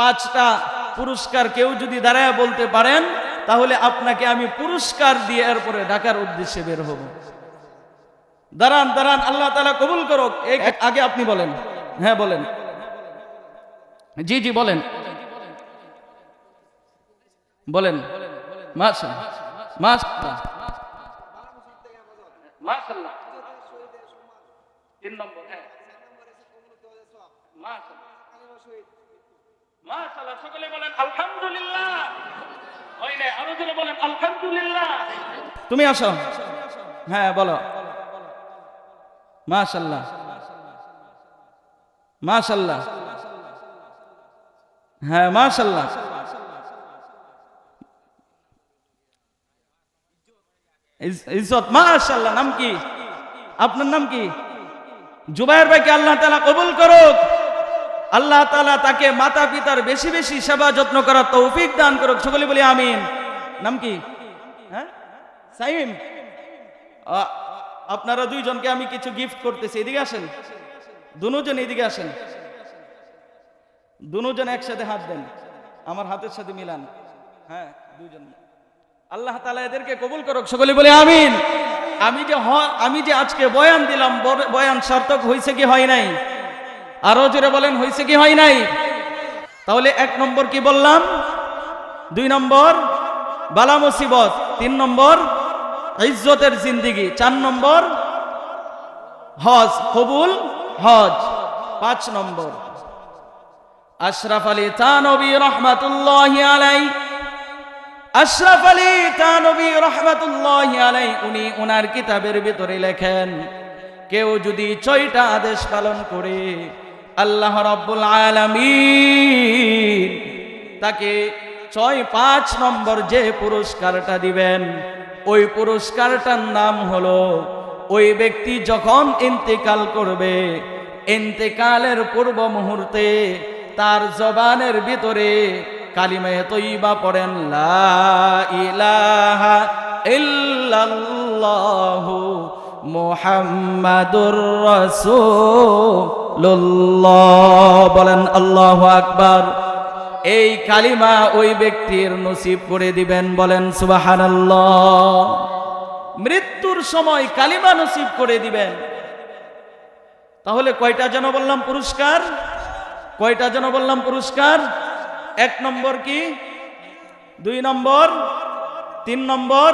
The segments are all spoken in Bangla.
পাঁচটা পুরস্কার কেউ যদি দাঁড়ায় বলতে পারেন তাহলে আপনাকে আমি পুরস্কার দিয়ে এরপরে ঢাকার উদ্দেশ্যে বের হব। দাঁড়ান দাঁড়ান আল্লাহ তালা কবুল করুক। আগে আপনি বলেন। হ্যাঁ বলেন। জি জি বলেন। বলেন। তিন নম্বর হ্যাঁ। তুমি আসো। হ্যাঁ বলো। মাশাআল্লাহ। মাশাআল্লাহ। হ্যাঁ মাশাআল্লাহ। ইজ- ইজ্জত, মাশাআল্লাহ, নাম কি? আপনার নাম কি? জুবাইর ভাইকে আল্লাহ তাআলা কবুল করুক। আল্লাহ তাআলা তাকে মাতা পিতার বেশি বেশি সেবা যত্ন করার তৌফিক দান করুক। সকলে বলি আমিন। নাম কি? হ্যাঁ? আপনারা দুইজনকে আমি কিছু গিফট করতেছি। এদিকে আসেন। দুজন এদিকে আসেন। দুজন একসাথে হাত দেন। আমার হাতের সাথে মিলান। হ্যাঁ দুজন আল্লাহ তালা এদেরকে কবুল করুক। সকলে বলে আমিন। আমি যে আমি যে আজকে বয়ান দিলাম বয়ান সার্থক হয়েছে কি হয় নাই? আরও জোরে বলেন, হয়েছে কি, হয় নাই? তাহলে এক নম্বর কি বললাম? দুই নম্বর, বালা মুসিবত। তিন নম্বর, ইজ্জতের জিন্দিগি। চার নম্বর, হজ, কবুল, হজ। পাঁচ নম্বর, আশরাফ আলী তানবী রহমাতুল্লাহ আলাই আশরাফ আলী তানবী রহমাতুল্লাহ আলাই উনি ওনার কিতাবের ভিতরে লেখেন, কেউ যদি ছয়টা আদেশ পালন করে আল্লাহ রাব্বুল আলামিন তাকে ছয় পাঁচ নম্বর যে পুরস্কারটা দিবেন, ওই পুরস্কারটার নাম হলো, ওই ব্যক্তি যখন ইন্তেকাল করবে, ইন্তেকালের পূর্ব মুহূর্তে তার জবানের ভিতরে কালিমায়ে তৈবা পড়েন, লা ইলাহা ইল্লাল্লাহু মুহাম্মাদুর রাসূলুল্লাহ। বলেন, আল্লাহ আকবার। এই কালিমা ওই ব্যক্তির নসিব করে দিবেন, বলেন, সুবহানাল্লাহ। মৃত্যুর সময় কালিমা নসিব করে দিবেন। তাহলে কয়টা যেন বললাম পুরস্কার? কয়টা যেন বললাম পুরস্কার? এক নম্বর কি? দুই নম্বর? তিন নম্বর?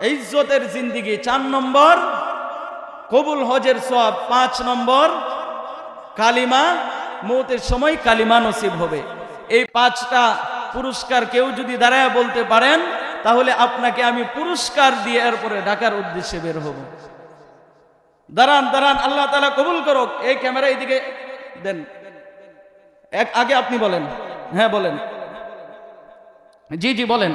ইজ্জতের জিন্দিগি, চার নম্বর, কবুল হজের সব পাঁচ নম্বর, কালিমা, মৌতের সময় কালিমা নসিব হবে। এই পাঁচটা পুরস্কার কেউ যদি দাঁড়ায় বলতে পারেন, তাহলে আপনাকে আমি পুরস্কার দিয়ে এরপরে ঢাকার উদ্দেশ্যে বের হব। দাঁড়ান দাঁড়ান, আল্লাহ তালা কবুল করুক। এই ক্যামেরা এইদিকে দেন। এক, আগে আপনি বলেন। হ্যাঁ বলেন। জি জি, বলেন।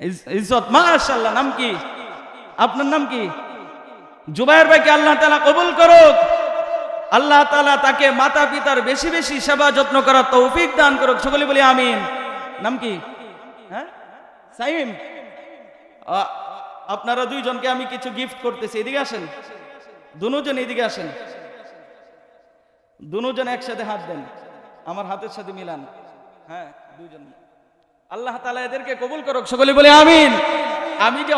ইজ্জত। মাশাআল্লাহ, নাম কি? আপনার নাম কি? জুবাইর ভাইকে আল্লাহ তাআলা কবুল করুক। আল্লাহ তাআলা তাকে মাতা পিতার বেশি বেশি সেবা যত্ন করার তৌফিক দান করুক। সকলে বলি আমিন। নাম কি? হ্যাঁ? সাইম? আপনারা দুইজনকে আমি কিছু গিফট করতেছি। এদিকে আসেন। দুজন এদিকে আসেন। দুজন একসাথে হাত দেন। আমার হাতের সাথে মিলান। হ্যাঁ দুজন আল্লাহ তালা এদেরকে কবুল করুক, সকলে বলে আমিন। আমি যে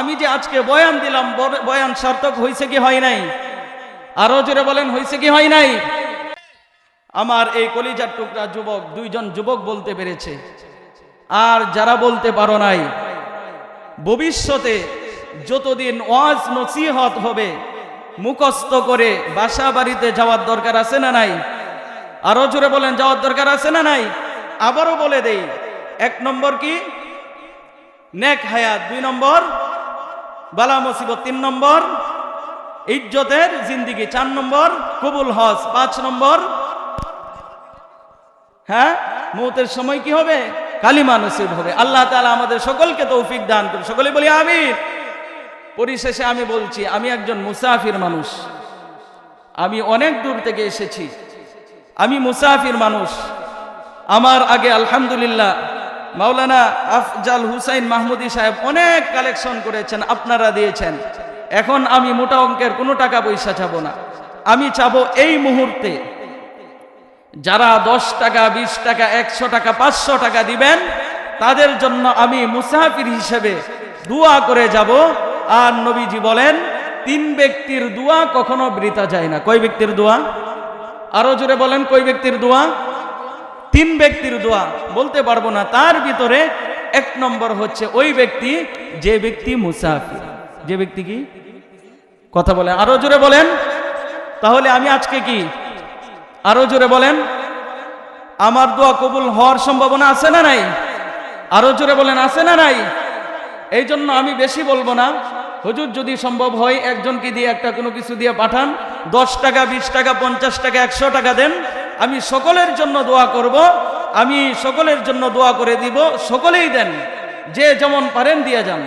আমি যে আজকে বয়ান দিলাম বয়ান সার্থক হয়েছে কি হয় নাই? আরও জোরে বলেন হয়েছে কি হয় নাই? আমার এই কলিজার টুকরা যুবক, দুইজন যুবক বলতে পেরেছে। আর যারা বলতে পারো নাই, ভবিষ্যতে যতদিন ওয়াজ নসিহত হবে, মুখস্থ করে বাসা বাড়িতে যাওয়ার দরকার আছে না নাই? আরও জোরে বলেন, যাওয়ার দরকার আছে না নাই? আবারও বলে দেই এক নম্বর কি? নেক হায়াত। দুই নম্বর, বালা মুসিবত। তিন নম্বর, ইজ্জতের জিন্দিগি। চার নম্বর, কবুল হজ। পাঁচ নম্বর হ্যাঁ মৌতের সময় কি হবে? কালিমা নসিব হবে। আল্লাহ তাআলা আমাদের সকলকে তৌফিক দান করুন। সকলে বলি আমি পরিশেষে আমি বলছি, আমি একজন মুসাফির মানুষ। আমি অনেক দূর থেকে এসেছি। আমি মুসাফির মানুষ। আমার আগে আলহামদুলিল্লাহ মাওলানা আফজাল হুসাইন মাহমুদি সাহেব অনেক কালেকশন করেছেন, আপনারা দিয়েছেন। এখন আমি মোটা অঙ্কের কোনো টাকা পয়সা চাবো না। আমি চাবো এই মুহূর্তে যারা দশ টাকা, বিশ টাকা, একশো টাকা, পাঁচশো টাকা দিবেন, তাদের জন্য আমি মুসাফির হিসেবে দোয়া করে যাব। আর নবীজি বলেন, তিন ব্যক্তির দোয়া কখনো বৃতা যায় না। কয় ব্যক্তির দোয়া? আরও জোরে বলেন, কয় ব্যক্তির দোয়া? দোয়া বলতে পারব না। তার ভিতরে এক নম্বর হচ্ছে ওই ব্যক্তি, যে ব্যক্তি মুসাফির। যে ব্যক্তি কি? কথা বলেন আরও জোরে বলেন। তাহলে আমি আজকে কি? আরও জোরে বলেন। আমার দোয়া কবুল হওয়ার সম্ভাবনা আছে না নাই? আরও জোরে বলেন, আছে না নাই? এই জন্য আমি বেশি বলব না। হুজুর, যদি সম্ভব হয় একজনকে দিয়ে একটা কোনো কিছু দিয়ে পাঠান। দশ টাকা, বিশ টাকা, পঞ্চাশ টাকা, একশো টাকা দেন। আমি সকলের জন্য দোয়া করব, আমি সকলের জন্য দোয়া করে দিব, সকলেই দেন, যে যেমন পারেন দিয়ে যান।